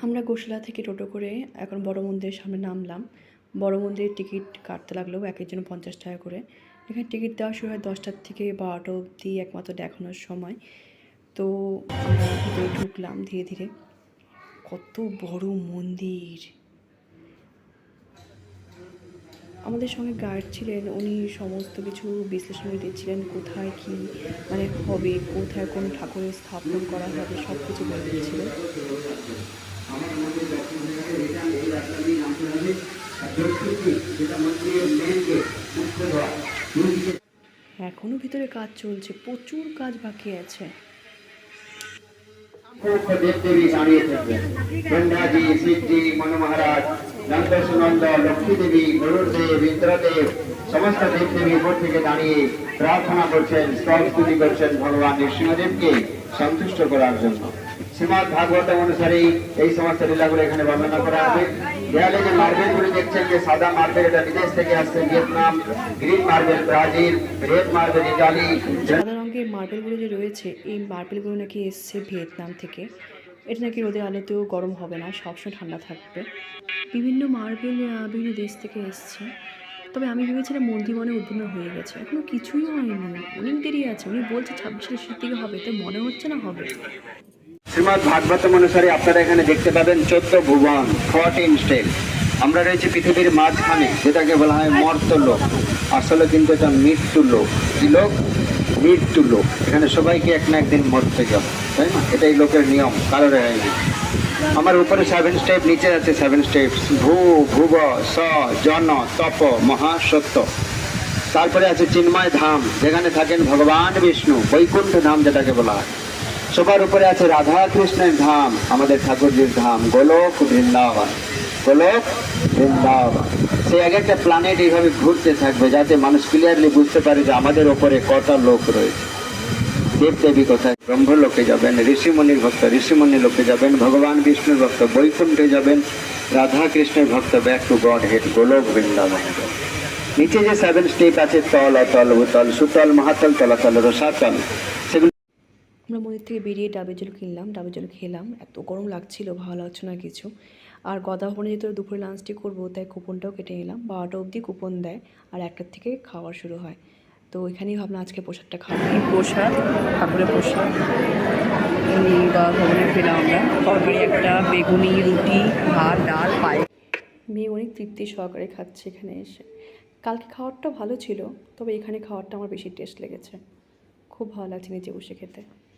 আমরা গোশলা থেকে টোটো করে এখন বড় মন্দিরের সামনে নামলাম। বড় মন্দিরের টিকিট কাটতে লাগল একের জন্য পঞ্চাশ টাকা করে। এখানে টিকিট দেওয়া শুরু হয় দশটার থেকে বারোটা অবধি একমাত্র দেখানোর সময়। তো আমরা ভিতরে ঢুকলাম ধীরে ধীরে। কত বড় মন্দির। আমাদের সঙ্গে গাইড ছিলেন, উনি সমস্ত কিছু বিশ্লেষণ দিচ্ছিলেন কোথায় কি মানে হবে কোথায় কোন ঠাকুরের স্থাপন করা হবে সব কিছু বলে দিচ্ছিলেন আমার মধ্যে থেকে রিটার্ন এই রাস্তা দিয়ে নামতে হবে যেটা মন্দিরের মেন গেট এখনও ভিতরে কাজ চলছে প্রচুর কাজ বাকি আছে। দেবদেবী দাঁড়িয়ে থাকবেন। গঙ্গাজি শিবজি মনু মহারাজ নন্দ সুনন্দ লক্ষ্মী দেবী গরুর দেব ইন্দ্রদেব সমস্ত দেবদেবী উপর থেকে দাঁড়িয়ে প্রার্থনা করছেন স্তব স্তুতি করছেন ভগবান নৃসিংহদেবকে সন্তুষ্ট করার জন্য। শ্রীমদ ভাগবত অনুসারে এই সমস্ত লীলাগুলো এখানে বর্ণনা করা হবে। দেয়ালে যে মার্বেলগুলো দেখছেন, যে সাদা মার্বেল, এটা বিদেশ থেকে আসছে, Vietnam, green marble, Brazil, red marble, Italy. সাদা রঙের মার্বেলগুলো যে রয়েছে, এই মার্বেলগুলো নাকি এসছে ভিয়েতনাম থেকে। এটা নাকি রোদের আলোতেও গরম হবে না, সবসময় ঠান্ডা থাকবে। বিভিন্ন মার্বেল বিভিন্ন দেশ থেকে এসছে। তবে আমি ভেবেছিলাম মন্দির মনে উদ্বোধন হয়ে গেছে, এখনও কিছুই হয়নি। অনেক দেরি আছে, উনি বলছে ছাব্বিশের শেষের দিকে হবে তো মনে হচ্ছে না হবে। শ্রীমদ ভাগবতম অনুসারে আপনারা এখানে দেখতে পাবেন চোদ্দ ভুবন ফোরটিন স্টেট আমরা রয়েছে পৃথিবীর মাঝখানে, যেটাকে বলা হয় মর্ত লোক। আসলে কিন্তু এটা মৃত্যু লোক। কি লোক? মৃত্যু লোক। এখানে সবাইকে এক না একদিন মরতে যাবে, তাই না? এটাই লোকের নিয়ম কারও রেহাই আমার উপরে সেভেন স্টেপ নিচে আছে সেভেন স্টেপ ভূ, ভুব, স, জন, তপ, মহাসত্য। তারপরে আছে চিন্ময় ধাম, যেখানে থাকেন ভগবান বিষ্ণু, বৈকুণ্ঠ ধাম যেটাকে বলা হয়। সবার উপরে আছে রাধা কৃষ্ণের ধাম, আমাদের ঠাকুরজির ধাম। গোলক বৃন্দাবন গোলক বৃন্দাবন। সেই এক একটা প্ল্যানেট এইভাবে ঘুরতে থাকবে যাতে মানুষ ক্লিয়ারলি বুঝতে পারে যে আমাদের ওপরে কটা লোক রয়েছে। দেব দেবী কোথায়? ব্রহ্মলোকে যাবেন ঋষিমণির ভক্ত ঋষিমণি লোকে যাবেন, ভগবান বিষ্ণুর ভক্ত, বৈকুণ্ঠে যাবেন রাধা কৃষ্ণের ভক্ত back to Godhead Golok Vrindavan. নিচে যে সেভেন স্টেপ আছে, তল, অতল, উতল, সুতল, মহাতল, তলাতল, রসাতল, সেগুলো আমরা মন্দির থেকে বেরিয়ে ডাবের জল কিনলাম ডাবের জল খেলাম। এত গরম লাগছিল ভালো লাগছে না কিছু। আর গদা ভবনে যেহেতু দুপুরে লাঞ্চটি করব তাই কুপনটাও কেটে নিলাম। বারোটা অবধি কুপন দেয় আর একটার থেকে খাওয়া শুরু হয়। তো এখানেই ভাবলাম আজকে প্রসাদটা খাব এই প্রসাদ ঠাকুরের প্রসাদ। গদা ভবনে পেলাম আমরা। তরকারি একটা বেগুনি রুটি ভাত ডাল পায়ে মেয়ে অনেক তৃপ্তি সহকারে খাচ্ছে এখানে এসে। কালকে খাওয়ারটা ভালো ছিল তবে এখানে খাওয়ারটা আমার বেশি টেস্ট লেগেছে। খুব ভালো লাগছে নিজে বসে খেতে।